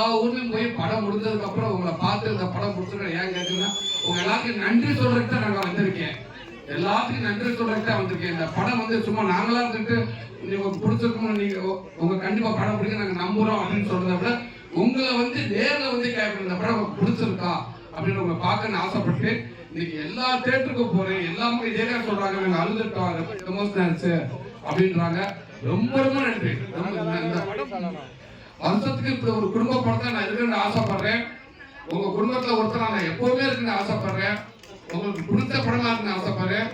எல்லா ஊர்லயும் போய் படம் முடிஞ்சதுக்கு அப்புறம் உங்களை பார்த்து இந்த படம் கொடுத்துருக்கேன் ஏன் கேட்டீங்கன்னா உங்க எல்லாத்துக்கும் நன்றி சொல்றதுக்கு தான் நாங்க வந்திருக்கேன். எல்லாத்துக்கும் நன்றி சொல்றதுக்கு தான் வந்திருக்கேன். இந்த படம் வந்து சும்மா நாங்களா இருந்துட்டு நீங்க பிடிச்சிருக்கணும் நீங்க உங்க கண்டிப்பா படம் பிடிக்க நாங்க நம்புறோம் அப்படின்னு சொல்றத விட உங்களை வந்து நேர்ல வந்து கேட்கணும். இந்த படம் பிடிச்சிருக்கா அப்படின்னு உங்களை பார்க்கணும்னு ஆசைப்பட்டு இன்னைக்கு எல்லா தேட்டருக்கும் போறேன். எல்லாமே இதே தான் சொல்றாங்க. நாங்க அழுதுட்டோம் எமோஷனல்ஸ் அப்படின்றாங்க. ரொம்ப ரொம்ப நன்றி. வருஷத்துக்கு இப்படி ஒரு குடும்ப படத்தை நான் இருக்குன்னு ஆசைப்படுறேன். உங்க குடும்பத்துல ஒருத்தர் நான் எப்பவுமே இருக்குன்னு ஆசைப்படுறேன். உங்களுக்கு பிடித்த படமா இருக்குன்னு ஆசைப்படுறேன்.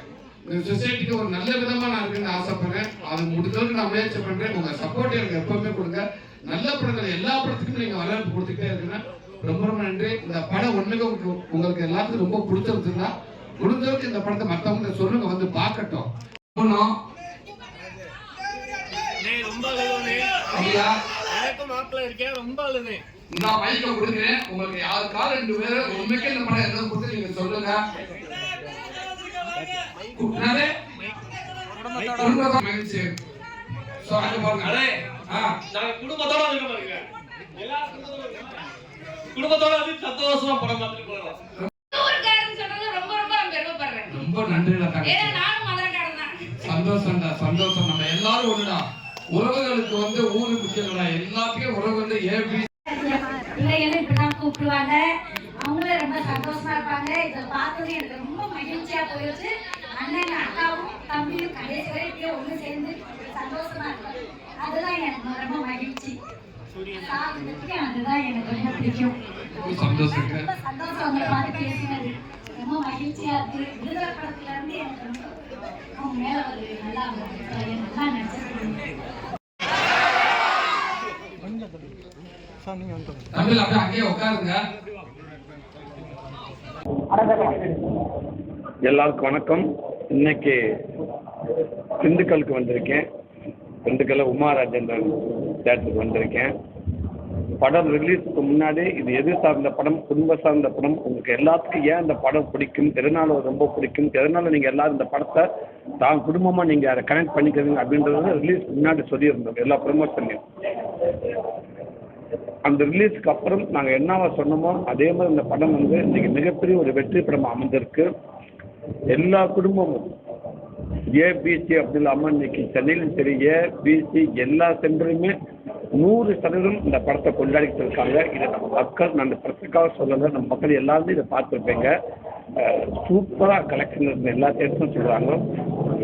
சொசைட்டிக்கு ஒரு நல்ல விதமா நான் இருக்குன்னு ஆசைப்படுறேன். அது முடிஞ்சளவுக்கு நான் முயற்சி பண்றேன். உங்க சப்போர்ட் எனக்கு எப்பவுமே கொடுங்க. நல்ல படங்கள் எல்லா படத்துக்கும் நீங்க வரவேற்பு கொடுத்துட்டே இருக்குன்னா ரொம்ப ரொம்ப நன்றி. இந்த படம் ஒண்ணுக்கு உங்களுக்கு எல்லாத்துக்கும் ரொம்ப பிடிச்சிருந்துன்னா முடிஞ்சளவுக்கு இந்த படத்தை மத்தவங்க சொல்லுங்க வந்து பார்க்கட்டும். அப்படியா? மாப்பிள்ள இருக்கேன் ரொம்ப அழுதேன் நான் மைக்க கொடுக்குறேன் உங்களுக்கு யாருக்காவது ரெண்டு பேரும் உண்மைக்கே இந்த படம் எதாவது கொடுத்து நீங்க சொல்லுங்க? குடும்பத்தோட குடும்பத்தோட சந்தோஷமா படம் பார்த்துட்டு ரொம்ப நன்றிடா சந்தோஷம்டா சந்தோஷம். நம்ம எல்லாரும் ஒண்ணுடா. உறவுகளுக்கு வந்து ஊரு முக்கியம்டா. எல்லாத்துக்கும் உறவு வந்து ஏபி பிள்ளைகளும் இப்படிதான் கூப்பிடுவாங்க. அவங்களும் ரொம்ப சந்தோஷமா இருப்பாங்க. இதை பார்த்தது எனக்கு ரொம்ப மகிழ்ச்சியா போயிடுச்சு. அண்ணன் அக்காவும் தம்பியும் கடைசி வரை இப்படியே ஒண்ணு சேர்ந்து சந்தோஷமா இருக்கும் அதுதான் எனக்கு ரொம்ப மகிழ்ச்சி. அதுதான் எனக்கு ரொம்ப பிடிக்கும். ரொம்ப சந்தோஷம் உங்களை பார்த்து பேசினது. ரொம்ப மகிழ்ச்சியா இருக்கு. விடுதலை படத்துல இருந்து எனக்கு ரொம்ப அவங்க மேல ஒரு நல்லா நல்லா நடிச்சிருக்கீங்க. தமிழ் அப்படியே அங்கேயே உட்காருங்க எல்லாருக்கும் வணக்கம். இன்னைக்கு திண்டுக்கலுக்கு வந்திருக்கேன். திண்டுக்கல்ல உமா ராஜேந்திரன் தேட்டருக்கு வந்திருக்கேன். படம் ரிலீஸுக்கு முன்னாடி இது எது சார்ந்த படம் குடும்ப சார்ந்த படம் உங்களுக்கு எல்லாத்துக்கும் ஏன் இந்த படம் பிடிக்கும் எதனால ரொம்ப பிடிக்கும் எதனால நீங்கள் எல்லாரும் இந்த படத்தை தான் குடும்பமாக நீங்கள் அதை கனெக்ட் பண்ணிக்கிறீங்க அப்படின்றது ரிலீஸ் முன்னாடி சொல்லியிருந்தோம் எல்லா ப்ரமோஷன்லையும் அந்த ரிலீஸ்க்கு அப்புறம் நாங்கள் என்னவா சொன்னோமோ அதே மாதிரி இந்த படம் வந்து இன்னைக்கு மிகப்பெரிய ஒரு வெற்றி படமாக அமைந்திருக்கு. எல்லா குடும்பமும் ஏபிசி அப்படி இல்லாமல் இன்னைக்கு சென்னையிலும் சரி ஏபிசி எல்லா சென்டருமே நூறு சதவீதம் இந்த படத்தை கொண்டாடிட்டு இருக்காங்க இதை நம்ம மக்கள் நான் இந்த படத்துக்காக சொல்லலை நம்ம மக்கள் எல்லாருமே இதை பார்த்துருப்பீங்க. சூப்பராக கலெக்ஷன் இருந்த எல்லா தேர்தலும் சொல்கிறாங்க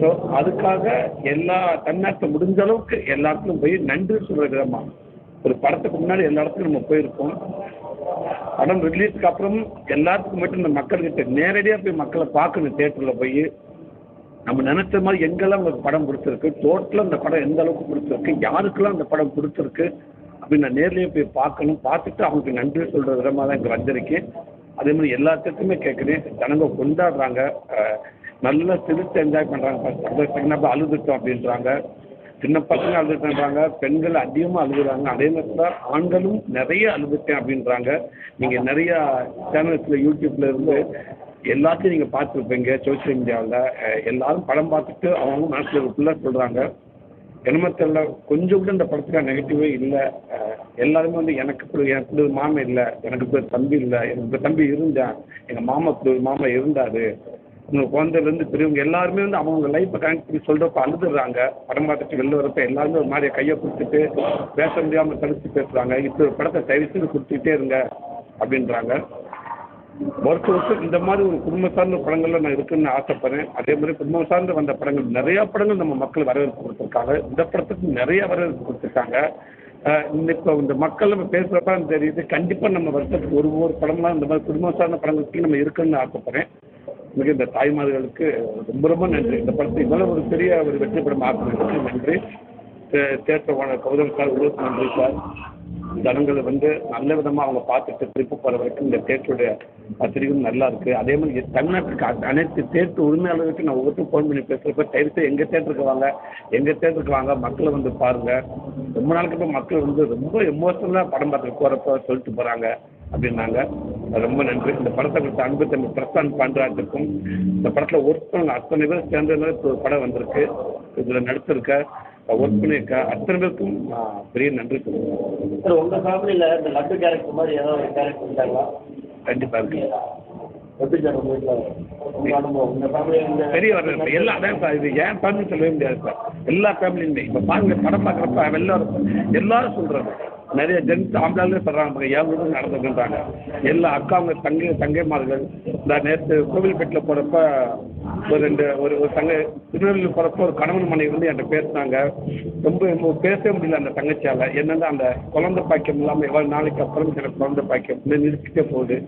ஸோ அதுக்காக எல்லா தன்னாட்டம் முடிஞ்ச அளவுக்கு எல்லாத்துக்கும் போய் நன்றி சொல்கிற விதமாக ஒரு படத்துக்கு முன்னாடி எல்லா இடத்துக்கும் நம்ம போயிருக்கோம். படம் ரிலீஸ்க்கு அப்புறம் எல்லாத்துக்கும் மட்டும் இந்த மக்கள்கிட்ட நேரடியாக போய் மக்களை பார்க்கணும் தேட்டரில் போய். நம்ம நினைச்ச மாதிரி எங்கெல்லாம் உங்களுக்கு படம் கொடுத்துருக்கு டோட்டலாக அந்த படம் எந்த அளவுக்கு பிடிச்சிருக்கு யாருக்கெல்லாம் அந்த படம் கொடுத்துருக்கு அப்படின்னு நான் நேர்லேயே போய் பார்க்கணும். பார்த்துட்டு அவங்களுக்கு நன்றி சொல்கிற விதமாக தான் இங்கே வந்திருக்கேன். அதே மாதிரி எல்லாத்துக்குமே கேட்குறேன் ஜனங்க கொண்டாடுறாங்க. நல்லா சிரித்து என்ஜாய் பண்ணுறாங்க ஃபஸ்ட் அழுதுட்டோம் அப்படின்றாங்க. சின்ன பசங்க அழுதுட்டேன்றாங்க. பெண்கள் அதிகமாக அழுகுறாங்க. அதே நேரத்தில் ஆண்களும் நிறைய அழுதுட்டேன் அப்படின்றாங்க. நீங்கள் நிறையா சேனல்ஸில் யூடியூப்ல இருந்து எல்லாத்தையும் நீங்கள் பார்த்துருப்பீங்க சோஷியல் மீடியாவில் எல்லாரும் படம் பார்த்துட்டு அவங்க மனசில் இருக்குள்ள சொல்கிறாங்க என்னமோ தெரியல கொஞ்சம் கூட இந்த படத்துக்கு நெகட்டிவே இல்லை. எல்லாருமே வந்து எனக்கு இப்படி எனக்கு இப்படி மாமன் இல்லை. எனக்கு இப்படி தம்பி இல்லை. எனக்கு தம்பி இருந்தான். எங்கள் மாமா இப்படி மாமா இருந்தார். உங்கள் குழந்தைலேருந்து பெரியவங்க எல்லாருமே வந்து அவங்க லைஃப்பை கனெக்ட் பண்ணி சொல்கிறப்ப அழுதுடுறாங்க படம் பார்த்துட்டு வெளில வரப்ப எல்லாருமே ஒரு மாதிரியை கையை கொடுத்துட்டு பேச முடியாமல் தடுத்து பேசுகிறாங்க இப்படி ஒரு படத்தை தயவு செய்து கொடுத்துக்கிட்டே இருங்க அப்படின்றாங்க. வருஷம் இந்த மாதிரி ஒரு குடும்ப சார்ந்த படங்கள்ல நான் இருக்குன்னு ஆசைப்படுறேன். அதே மாதிரி குடும்பம் சார்ந்து வந்த படங்கள் நிறைய படங்கள் நம்ம மக்கள் வரவேற்பு கொடுத்துருக்காங்க. இந்த படத்துக்கு நிறைய வரவேற்பு கொடுத்துருக்காங்க. இந்த இப்போ இந்த மக்கள் நம்ம பேசுகிறப்ப தெரியுது கண்டிப்பாக நம்ம வருஷத்துக்கு ஒரு ஒரு படம்லாம் இந்த மாதிரி குடும்பம் சார்ந்த படங்களுக்கு நம்ம இருக்குன்னு ஆசைப்படுறேன். மிக இந்த தாய்மார்களுக்கு ரொம்ப ரொம்ப நன்றி. இந்த படத்தை இவ்வளோ ஒரு பெரிய ஒரு வெற்றி படம் ஆக்குறதுக்கு நன்றி. தேட்டர் ஓனர் கௌதம் சார் உங்களுக்கு நன்றி சார். ஜனங்களை வந்து நல்ல விதமாக அவங்க பார்த்துட்டு திருப்பி போகிற வரைக்கும் இந்த தேட்டருடைய பத்திரிகையும் நல்லா இருக்குது அதே மாதிரி தமிழ்நாட்டுக்கு அனைத்து தேட்டர் உரிமையாளர்களுக்கு நான் ஒவ்வொருத்தரும் ஃபோன் பண்ணி பேசுகிறப்ப தயவுசெய்து எங்கள் தேட்டருக்கு வாங்க எங்கள் தேட்டருக்கு வாங்க மக்களை வந்து பாருங்கள் ரொம்ப நாளுக்கு அப்புறம் மக்கள் வந்து ரொம்ப எமோஷனலாக படம் பார்த்துட்டு போகிறப்ப சொல்லிட்டு போகிறாங்க அப்படின்னாங்க. ரொம்ப நன்றி. இந்த படத்தை கொடுத்த அன்பு தம்பி பிரசாந்த் பாண்டராஜுக்கும் இந்த படத்தில் ஒருத்தவங்க அத்தனை பேர் சேர்ந்ததுனால இப்போ ஒரு படம் வந்திருக்கு. இதில் நடிச்சிருக்க ஒர்க் பண்ணியிருக்க அத்தனை பேருக்கும் நான் பெரிய நன்றி சொல்லுவேன் சார் உங்க ஃபேமிலியில இந்த லட்டு கேரக்டர் மாதிரி ஏதோ ஒரு கேரக்டர் இருந்தாங்களா? கண்டிப்பாக இருக்கு. எப்படி சார் உங்க வீட்டில் பெரிய வரவேற்பு எல்லா அதான் இப்ப இது என் ஃபேமிலி சொல்லவே முடியாது சார் எல்லா ஃபேமிலியுமே இப்போ பாருங்க படம் பார்க்குறப்ப எல்லாரும் எல்லாரும் சொல்றாங்க. நிறைய ஜென்ஸ் ஆம்பளாலே என் வீடும் நடந்துக்கின்றாங்க எல்லா அக்காங்க தங்கை தங்கைமார்கள் இந்த நேற்று கோவில்பேட்டில் போகிறப்ப ஒரு ரெண்டு ஒரு ஒரு தங்க திருநெல்வேலி போகிறப்ப ஒரு கணவன் மனைவி வந்து என்கிட்ட பேசினாங்க. ரொம்ப பேசவே முடியல அந்த தங்கச்சியால். என்னென்னா அந்த குழந்தை பாக்கியம் இல்லாமல் எவ்வளோ நாளைக்கு அப்புறம் எனக்கு குழந்தை பாக்கியம் நிறுத்திட்டே போகுது.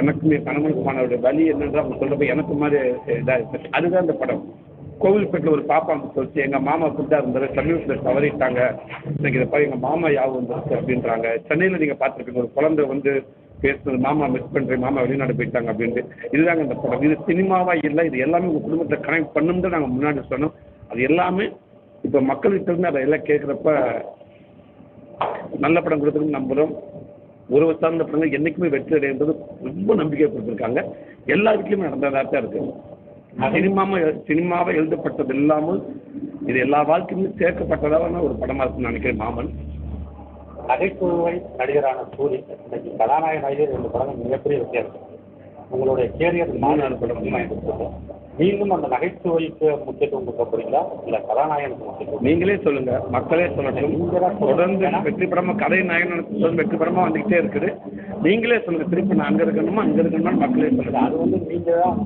எனக்கும் என் கணவனுக்குமானோட வலி என்னன்ற அவங்க சொல்றப்ப எனக்கு மாதிரி இதாக அதுதான் அந்த படம். கோவில்பேட்டில் ஒரு பாப்பா வந்து சொல்லிச்சு எங்கள் மாமா ஃபுட்டாக இருந்தார் சமீபத்தில் தவறிட்டாங்க. இன்னைக்கு இதை பாரு எங்கள் மாமா யாவும் வந்துருச்சு அப்படின்றாங்க. சென்னையில் நீங்கள் பார்த்துருப்பீங்க ஒரு குழந்தை வந்து பேசுனது மாமா மிஸ் பண்ணுறேன் மாமா வெளிநாடு போயிட்டாங்க அப்படின்ட்டு. இதுதாங்க இந்த படம். இது சினிமாவா இல்லை இது எல்லாமே உங்கள் குடும்பத்தை கனெக்ட் பண்ணும் தான் நாங்கள் முன்னாடி சொன்னோம். அது எல்லாமே இப்போ மக்கள்கிட்ட இருந்து அதை எல்லாம் கேட்குறப்ப நல்ல படம் கொடுத்துருக்கு நம்புகிறோம் உறவு சார்ந்த படங்கள் என்றைக்குமே வெற்றி அடைன்றது ரொம்ப நம்பிக்கை கொடுத்துருக்காங்க. எல்லா வீட்லையுமே நடந்ததாக தான் இருக்கு. சினிமாவை சினிமாவை எழுதப்பட்டது இல்லாமல் இது எல்லா வாழ்க்கையுமே சேர்க்கப்பட்டதாக ஒரு படமா இருக்குன்னு நினைக்கிறேன் மாமன். நகைச்சுவை நடிகரான சூரி இன்னைக்கு கதாநாயகன் ஆகிய ரெண்டு படங்கள் மிகப்பெரிய வித்தியாசம். உங்களுடைய கேரியர் மாநாடு படம் கொடுத்துருக்கோம் மீண்டும் அந்த நகைச்சுவைக்கு முக்கியத்துவம் கொடுக்க போறீங்களா? இல்ல கதாநாயகனுக்கு முக்கியத்துவம்? நீங்களே சொல்லுங்க. மக்களே சொல்லட்டும். தொடர்ந்து வெற்றி படமா கதை நாயகன் வெற்றி படமா வந்துகிட்டே இருக்குது. நீங்களே சொல்லுங்க. திருப்பி நான் அங்க இருக்கணுமா அங்க இருக்கணுமா மக்களே சொல்லுங்க. அது வந்து நீங்க தான்.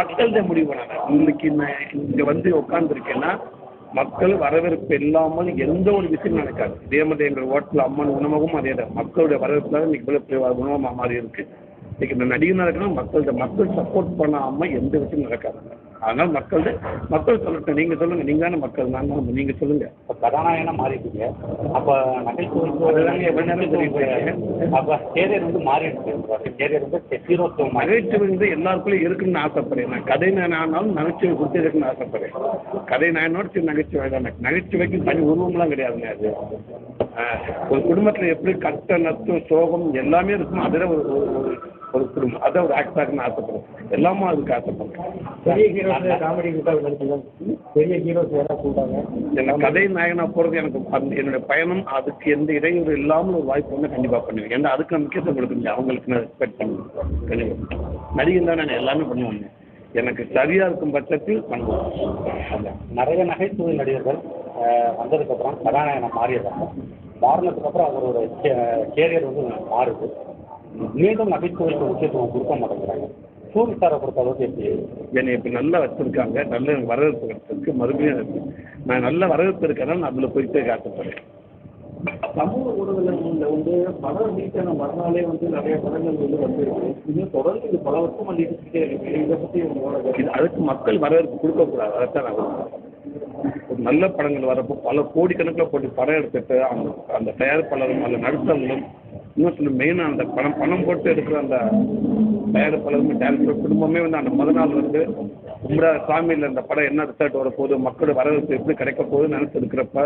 மக்கள்கிட்ட முடிவு பண்ணாங்க இன்னைக்கு நான் இங்க வந்து உட்காந்துருக்கேன்னா மக்கள் வரவேற்பு இல்லாமல் எந்த ஒரு விஷயம் நடக்காது. இதே மாதிரி எங்கள் ஹோட்டல் அம்மன் உணவகம் அதே தான். மக்களுடைய வரவேற்பு தான் இன்னைக்கு இவ்வளோ உணவமாக மாறி இருக்கு. இன்னைக்கு இந்த நடிகர் நடக்கணும் மக்கள்கிட்ட மக்கள் சப்போர்ட் பண்ணாம எந்த விஷயம் நடக்காது. அதனால மக்கள்கிட்ட மக்கள் சொல்லட்டும். நீங்க சொல்லுங்க. நீங்க தானே மக்கள். நாங்க நீங்க சொல்லுங்க. இப்ப கதாநாயகனா மாறிட்டீங்க. அப்ப நேரம் சொல்லிட்டு இருக்கேன். அப்ப கேரியர் வந்து மாறிடுச்சு. கேரியர் வந்து ஹீரோத்துவம் நகைச்சுவை வந்து எல்லாருக்குள்ளயும் இருக்குன்னு ஆசைப்படுறேன். நான் கதை நான் ஆனாலும் நகைச்சுவை கொடுத்து இருக்குன்னு ஆசைப்படுறேன். கதை நாயனோட சரி நகைச்சுவை தான் நகைச்சுவைக்கு தனி உருவம்லாம் கிடையாதுங்க அது. ஒரு குடும்பத்தில் எப்படி கஷ்ட நஷ்டம் சோகம் எல்லாமே இருக்கும் அதில் ஒரு ஒரு- குடும்பம் அதான் ஒரு ஆக்டராக ஆசைப்படுறேன் எல்லாமும் அதுக்கு ஆசைப்படுறேன் பெரிய ஹீரோஸ் காமெடி பெரிய ஹீரோஸ் யாராவது சொல்றாங்க. எனக்கு கதை நாயகனா போகிறது எனக்கு என்னுடைய பயணம் அதுக்கு எந்த இடையூறு இல்லாமல் ஒரு வாய்ப்பு வந்து கண்டிப்பாக பண்ணுவேன். ஏன்னா அதுக்கு நான் முக்கியத்துவம் கொடுக்க முடியும் அவங்களுக்கு நான் ரெஸ்பெக்ட் பண்ணுவேன். கண்டிப்பாக நடிகன் தான் நான் எல்லாமே பண்ணுவேன். எனக்கு சரியா இருக்கும் பட்சத்தில் பண்ணுவேன். நிறைய நகைச்சுவை நடிகர்கள் அஹ், வந்ததுக்கு அப்புறம் கதாநாயகனை மாறிடுறாங்க. மாறினதுக்கு அப்புறம் அவரோட கேரியர் வந்து மாறுது. மீண்டும் நகைச்சுவைக்கு முக்கியத்துவம் கொடுக்க மாட்டேங்கிறாங்க. சூரி சாரை பொறுத்த அளவுக்கு எப்படி? என்னை இப்போ நல்லா வச்சிருக்காங்க. நல்ல வரவேற்பு கிடைச்சிருக்கு மறுபடியும் நான் நல்ல வரவேற்பு இருக்கனால நான் அதில் போயிட்டே காட்டப்படுறேன் சமூக ஊடகங்கள்ல வந்து படம் ரீச்சான மறுநாளே வந்து நிறைய படங்கள் வந்து வந்திருக்கு. இன்னும் தொடர்ந்து இது பல வருஷமா இருக்கு. இதை பத்தி உங்களோட அதுக்கு மக்கள் வரவேற்பு கொடுக்கக்கூடாது. அதைத்தான் நான். ஒரு நல்ல படங்கள் வரப்போ பல கோடிக்கணக்கில் போட்டு படம் எடுத்துட்டு அந்த அந்த தயாரிப்பாளரும் அந்த நடுத்தவங்களும் இன்னும் சில மெயினாக அந்த பணம் பணம் போட்டு எடுக்கிற அந்த தயாரிப்பாளரும் டேரக்டர் குடும்பமே வந்து அந்த முதல் நாள் வந்து கும்பிடா சாமியில் அந்த படம் என்ன ரிசல்ட் வரப்போகுது மக்களோட வரவேற்பு எப்படி கிடைக்க போகுதுன்னு நினச்சி இருக்கிறப்ப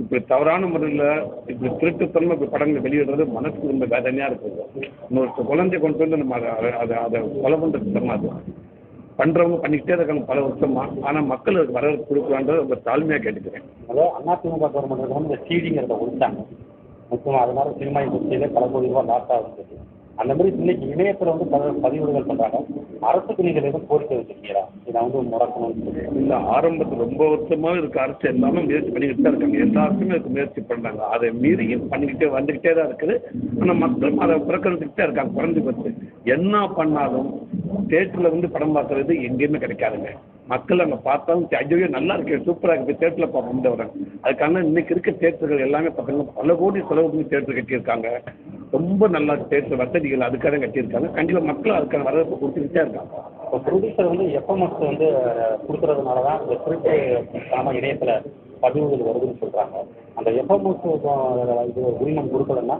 இப்படி தவறான முறையில் இப்படி திருட்டுத்தன்மை இப்படி படங்கள் வெளியிடுறது மனசுக்கு ரொம்ப வேதனையாக இருக்குது. இன்னொரு குழந்தைய கொண்டு வந்து நம்ம அதை அதை அதை கொலை பண்ணுறது அது பண்ணுறவங்க பண்ணிக்கிட்டே இருக்காங்க பல வருஷமா ஆனால் மக்கள் அதுக்கு வரவேற்பு கொடுக்கலான்றது ரொம்ப தாழ்மையாக கேட்டுக்கிறேன். அதாவது அதிமுக கவர்மெண்ட் வந்து இந்த சீடிங்கிறத ஒழிச்சாங்க. முக்கியமாக அதனால சினிமா இண்டஸ்ட்ரியில பல கோடி ரூபாய் லாஸ் ஆகுது அந்த மாதிரி இன்னைக்கு இணையத்தில் வந்து பல பதிவுகள் பண்றாங்க. அரசுக்கு நீங்கள் எதுவும் கோரிக்கை வச்சிருக்கீங்களா? இதை வந்து முடக்கணும்னு சொல்லி இல்லை ஆரம்பத்தில் ரொம்ப வருஷமாக இருக்க அரசு எல்லாமே முயற்சி பண்ணிக்கிட்டு தான் இருக்காங்க. எல்லாருக்குமே அதுக்கு முயற்சி பண்ணாங்க அதை மீறியும் பண்ணிக்கிட்டே வந்துக்கிட்டே தான் இருக்குது. ஆனால் மக்களும் அதை புறக்கணிச்சுக்கிட்டே இருக்காங்க. குறைஞ்சி போச்சு என்ன பண்ணாலும் தேட்டரில் வந்து படம் பார்க்கறது எங்கேயுமே கிடைக்காதுங்க. மக்கள் அங்கே பார்த்தாலும் சரி, ஐயோ நல்லா இருக்கு சூப்பராக இருக்கு தேட்டரில் பார்க்க வரேன் அதுக்கான இன்னைக்கு இருக்க தேட்டர்கள் எல்லாமே பார்த்தீங்கன்னா பல கோடி செலவு பண்ணி தேட்டர் கட்டியிருக்காங்க. ரொம்ப நல்லா தேட்டர் வசதிகள் அதுக்காக கட்டியிருக்காங்க. கண்டிப்பாக மக்கள் அதுக்கான வரவேற்பு கொடுத்துக்கிட்டே இருக்காங்க. இப்போ ப்ரொடியூசர் வந்து எஃப்எம்எஸ் வந்து கொடுக்குறதுனால தான் இந்த திருட்டு தனமாக பதிவுகள் வருதுன்னு சொல்றாங்க. அந்த எஃப்எம்எஸ் இது உரிமம் கொடுக்கலன்னா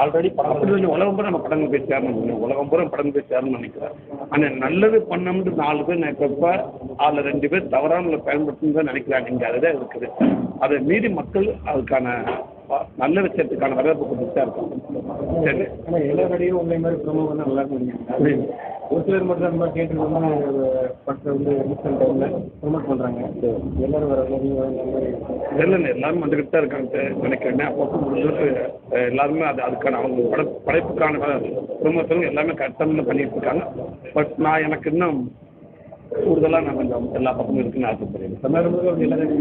ஆல்ரெடி அப்படி படம் உலகம் பூரா நம்ம படங்கள் போய் சேரணும். உலகம் பூரா படங்கள் போய் சேரணும்னு நினைக்கிறேன். ஆனால் நல்லது பண்ணணும்னு நாலு பேர் நினைக்கிறப்ப அதில் ரெண்டு பேர் தவறான பயன்படுத்தணும் தான் நினைக்கிறாங்க. இங்கே அதுதான் இருக்குது. அதை மீறி மக்கள் அதுக்கான நல்ல விஷயத்துக்கான வரவேற்பு கொடுத்துட்டு தான் இருக்காங்க சரி. ஆனா எல்லா நடிகையும் உங்களை மாதிரி ப்ரொமோ பண்ணா நல்லா இருக்கும் ஒரு சிலர் மட்டும் அந்த மாதிரி கேட்டு வந்து படத்தை வந்து ரீசெண்ட் டைமில் ப்ரொமோட் பண்ணுறாங்க எல்லாரும் வர நீங்கள் இல்லை எல்லாரும் வந்துக்கிட்டு தான் இருக்காங்க நினைக்கிறேன் அப்பப்போ அஹ், எல்லாருமே அது அதுக்கான அவங்க பட படைப்புக்கான ப்ரொமோஷன் எல்லாமே கரெக்டாக பண்ணிட்டு இருக்காங்க. பட் நான் எனக்கு இன்னும் கூடுதலாக நான் கொஞ்சம் எல்லா பக்கமும் இருக்குன்னு ஆசைப்படுறேன். முழுக்க எல்லாரும்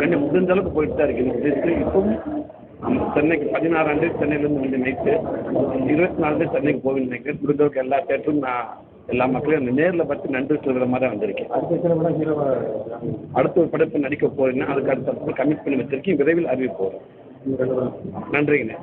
கொஞ்சம் முடிஞ்ச அளவுக்கு போயிட்டு தான் இருக்கு. எனக்கு தெரிஞ்சு இப்பவும் ஆமா, சென்னைக்கு பதினாறாம் தேதி சென்னையிலேருந்து வந்து நைட்டு இருபத்தி நாலு சென்னைக்கு போவேன்னு நினைக்கிறேன். முடிஞ்ச அளவுக்கு எல்லா தேட்டரும் நான் எல்லா மக்களையும் அந்த நேரில் பார்த்து நன்றி சொல்கிற மாதிரி தான் வந்திருக்கேன். அடுத்த ஒரு படத்தை நடிக்க போறேன்னா அதுக்கு அடுத்த கமிட் பண்ணி வச்சிருக்கேன். விரைவில் அறிவிப்போம். நன்றிங்கண்ணே